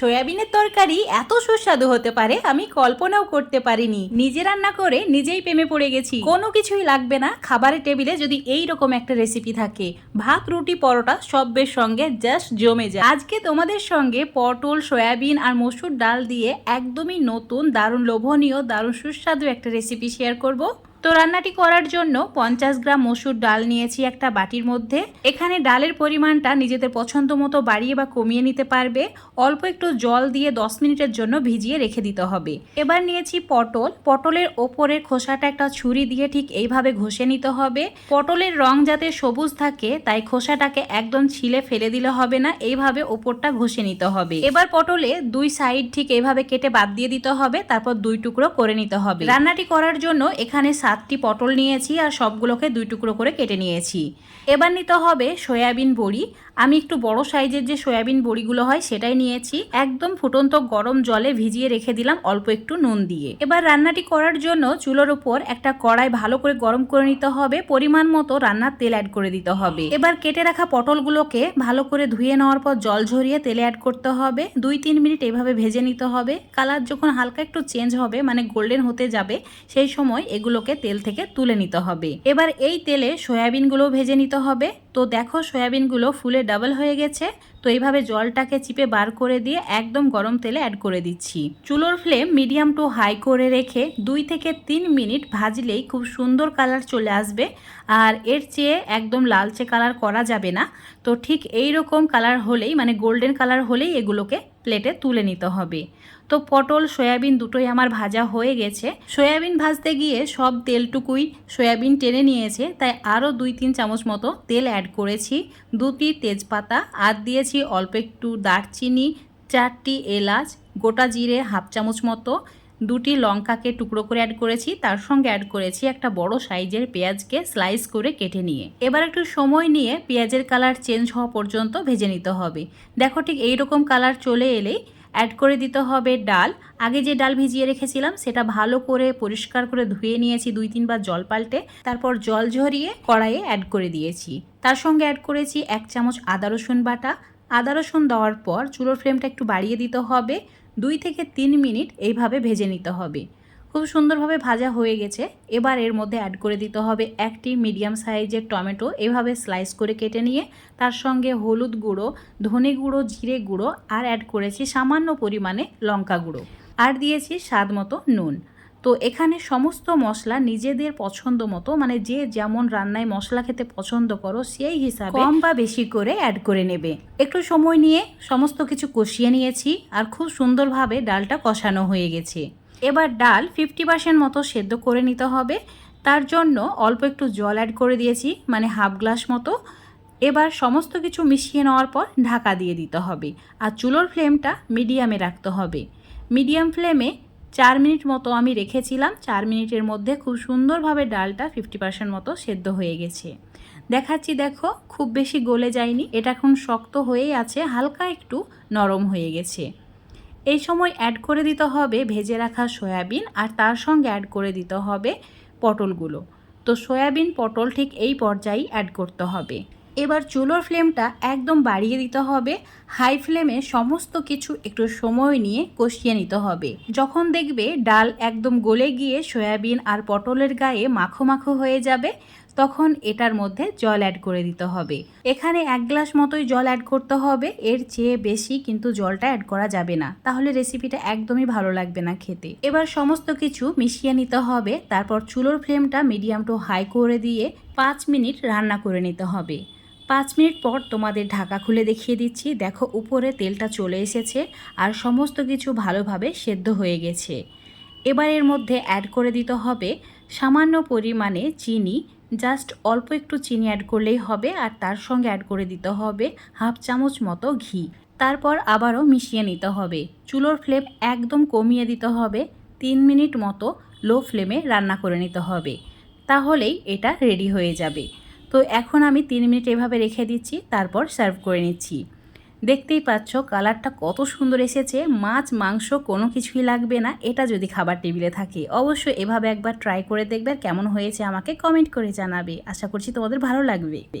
সয়াবিনের তরকারি এত সুস্বাদু হতে পারে, আমি কল্পনাও করতে পারিনি। নিজে রান্না করে নিজেই প্রেমে পড়ে গেছি। কোনো কিছুই লাগবে না, খাবারের টেবিলে যদি এই রকম একটা রেসিপি থাকে। ভাত, রুটি, পরোটা সবের সঙ্গে জাস্ট জমে যায়। আজকে তোমাদের সঙ্গে পটল, সয়াবিন আর মসুর ডাল দিয়ে একদমই নতুন, দারুণ, লোভনীয়, দারুণ, সুস্বাদু একটা রেসিপি শেয়ার করব। তো রান্নাটি করার জন্য পঞ্চাশ গ্রাম মসুর ডাল নিয়েছি একটা বাটির মধ্যে। এখানে ডালের পরিমাণটা নিজেদের পছন্দ মতো বাড়িয়ে বা কমিয়ে নিতে পারবে। অল্প একটু জল দিয়ে দশ মিনিটের জন্য ভিজিয়ে রেখে দিতে হবে। এবার নিয়েছি পটল। পটলের ওপরের খোসাটা একটা ছুরি দিয়ে ঠিক এইভাবে ঘষে নিতে হবে। পটলের রং যাতে সবুজ থাকে, তাই খোসাটাকে একদম ছিলে ফেলে দিলে হবে না। এইভাবে ওপরটা ঘষে নিতে হবে। এবার পটলে দুই সাইড ঠিক এইভাবে কেটে বাদ দিয়ে দিতে হবে। তারপর দুই টুকরো করে নিতে হবে। রান্নাটি করার জন্য এখানে সাতটি পটল নিয়েছি আর সবগুলোকে দুই টুকরো করে কেটে নিয়েছি। এবার নিতে হবে সয়াবিন বড়ি। আমি একটু বড় সাইজের যে সয়াবিন বড়িগুলো হয় সেটাই নিয়েছি। একদম ফুটন্ত গরম জলে ভিজিয়ে রেখে দিলাম অল্প একটু নুন দিয়ে। এবার রান্নাটি করার জন্য চুলোর উপর একটা কড়াই ভালো করে গরম করে নিতে হবে। পরিমাণ মতো রান্নার তেল অ্যাড করে দিতে হবে। এবার কেটে রাখা পটলগুলোকে ভালো করে ধুয়ে নেওয়ার পর জল ঝরিয়ে তেলে অ্যাড করতে হবে। দুই তিন মিনিট এভাবে ভেজে নিতে হবে। কালার যখন হালকা একটু চেঞ্জ হবে মানে গোল্ডেন হতে যাবে, সেই সময় এগুলোকে তেল থেকে তুলে নিতে হবে। এবার এই তেলে সয়াবিনগুলো ভেজে নিতে হবে। তো দেখো সয়াবিনগুলো ফুলে ডাবল হয়ে গেছে। তো এইভাবে জলটাকে চিপে বার করে দিয়ে একদম গরম তেলে অ্যাড করে দিচ্ছি। চুলোর ফ্লেম মিডিয়াম টু হাই করে রেখে দুই থেকে তিন মিনিট ভাজলেই খুব সুন্দর কালার চলে আসবে। আর এর চেয়ে একদম লালচে কালার করা যাবে না। তো ঠিক এই রকম কালার হলেই মানে গোল্ডেন কালার হলেই এগুলোকে প্লেটে তুলে নিতে হবে। তো পটল, সয়াবিন দুটোই আমার ভাজা হয়ে গেছে। সয়াবিন ভাজতে গিয়ে সব তেলটুকুই সয়াবিন টেনে নিয়েছে, তাই আরও দুই তিন চামচ মতো তেল অ্যাড করেছি। দুটি তেজপাতা, আর দিয়েছি অল্প একটু দারচিনি চারটি এলাচ, গোটা জিরে হাফ চামচ মতো। দুটি লঙ্কাকে টুকরো করে অ্যাড করেছি, তার সঙ্গে অ্যাড করেছি একটা বড় সাইজের পেঁয়াজকে স্লাইস করে কেটে নিয়ে। এবার একটু সময় নিয়ে পেঁয়াজের কালার চেঞ্জ হওয়া পর্যন্ত ভেজে নিতে হবে। দেখো ঠিক এই রকম কালার চলে এলেই অ্যাড করে দিতে হবে ডাল। আগে যে ডাল ভিজিয়ে রেখেছিলাম, সেটা ভালো করে পরিষ্কার করে ধুয়ে নিয়েছি দুই তিনবার জল পাল্টে। তারপর জল ঝরিয়ে কড়াইয়ে অ্যাড করে দিয়েছি। তার সঙ্গে অ্যাড করেছি এক চামচ আদা রসুন বাটা। আদা রসুন দেওয়ার পর চুলোর ফ্লেমটা একটু বাড়িয়ে দিতে হবে। দুই থেকে তিন মিনিট এইভাবে ভেজে নিতে হবে। খুব সুন্দরভাবে ভাজা হয়ে গেছে। এবার এর মধ্যে অ্যাড করে দিতে হবে একটি মিডিয়াম সাইজের টমেটো। এভাবে স্লাইস করে কেটে নিয়ে তার সঙ্গে হলুদ গুঁড়ো ধনে গুঁড়ো জিরে গুঁড়ো আর অ্যাড করেছি সামান্য পরিমাণে লঙ্কা গুঁড়ো। আর দিয়েছি স্বাদ মতো নুন। তো এখানে সমস্ত মশলা নিজেদের পছন্দ মতো মানে যে যেমন রান্নায় মশলা খেতে পছন্দ করো সেই হিসাবে কম বা বেশি করে অ্যাড করে নেবে। একটু সময় নিয়ে সমস্ত কিছু কষিয়ে নিয়েছি আর খুব সুন্দরভাবে ডালটা কষানো হয়ে গেছে। এবার ডাল ফিফটি পার্সেন্ট মতো সেদ্ধ করে নিতে হবে। তার জন্য অল্প একটু জল অ্যাড করে দিয়েছি মানে হাফ গ্লাস মতো। এবার সমস্ত কিছু মিশিয়ে নেওয়ার পর ঢাকা দিয়ে দিতে হবে আর চুলোর ফ্লেমটা মিডিয়ামে রাখতে হবে। মিডিয়াম ফ্লেমে চার মিনিট মতো আমি রেখেছিলাম, চার মিনিটের মধ্যে খুব সুন্দরভাবে ডালটা ফিফটি পার্সেন্ট মতো সেদ্ধ হয়ে গেছে। দেখাচ্ছি দেখো, খুব বেশি গলে যায়নি, এটা এখন শক্ত হয়েই আছে, হালকা একটু নরম হয়ে গেছে। এই সময় অ্যাড করে দিতে হবে ভেজে রাখা সয়াবিন আর তার সঙ্গে অ্যাড করে দিতে হবে পটলগুলো। তো সয়াবিন, পটল ঠিক এই পর্যায়েই অ্যাড করতে হবে। এবার চুলোর ফ্লেমটা একদম বাড়িয়ে দিতে হবে। হাই ফ্লেমে সমস্ত কিছু একটু সময় নিয়ে কষিয়ে নিতে হবে। যখন দেখবে ডাল একদম গলে গিয়ে সয়াবিন আর পটলের গায়ে মাখো মাখো হয়ে যাবে তখন এটার মধ্যে জল অ্যাড করে দিতে হবে। এখানে এক গ্লাস মতোই জল অ্যাড করতে হবে। এর চেয়ে বেশি কিন্তু জলটা অ্যাড করা যাবে না। তাহলে রেসিপিটা একদমই ভালো লাগবে না খেতে। এবার সমস্ত কিছু মিশিয়ে নিতে হবে। তারপর চুলোর ফ্লেমটা মিডিয়াম টু হাই করে দিয়ে পাঁচ মিনিট রান্না করে নিতে হবে। পাঁচ মিনিট পর তোমাদের ঢাকা খুলে দেখিয়ে দিচ্ছি। দেখো উপরে তেলটা চলে এসেছে আর সমস্ত কিছু ভালোভাবে সেদ্ধ হয়ে গেছে। এবার এর মধ্যে অ্যাড করে দিতে হবে সামান্য পরিমাণে চিনি জাস্ট অল্প একটু চিনি অ্যাড করলেই হবে আর তার সঙ্গে অ্যাড করে দিতে হবে হাফ চামচ মতো ঘি। তারপর আবারও মিশিয়ে নিতে হবে। চুলোর ফ্লেম একদম কমিয়ে দিতে হবে। তিন মিনিট মতো লো ফ্লেমে রান্না করে নিতে হবে। তাহলেই এটা রেডি হয়ে যাবে। তো এখন আমি তিন মিনিট এভাবে রেখে দিচ্ছি, তারপর সার্ভ করে নিচ্ছি। দেখতেই পাচ্ছ কালারটা কত সুন্দর এসেছে। মাছ, মাংস কোনো কিছুই লাগবে না। এটা যদি খাবার টেবিলে থাকে, অবশ্যই এভাবে একবার ট্রাই করে দেখবে কেমন হয়েছে আমাকে কমেন্ট করে জানাবে। আশা করছি তোমাদের ভালো লাগবে।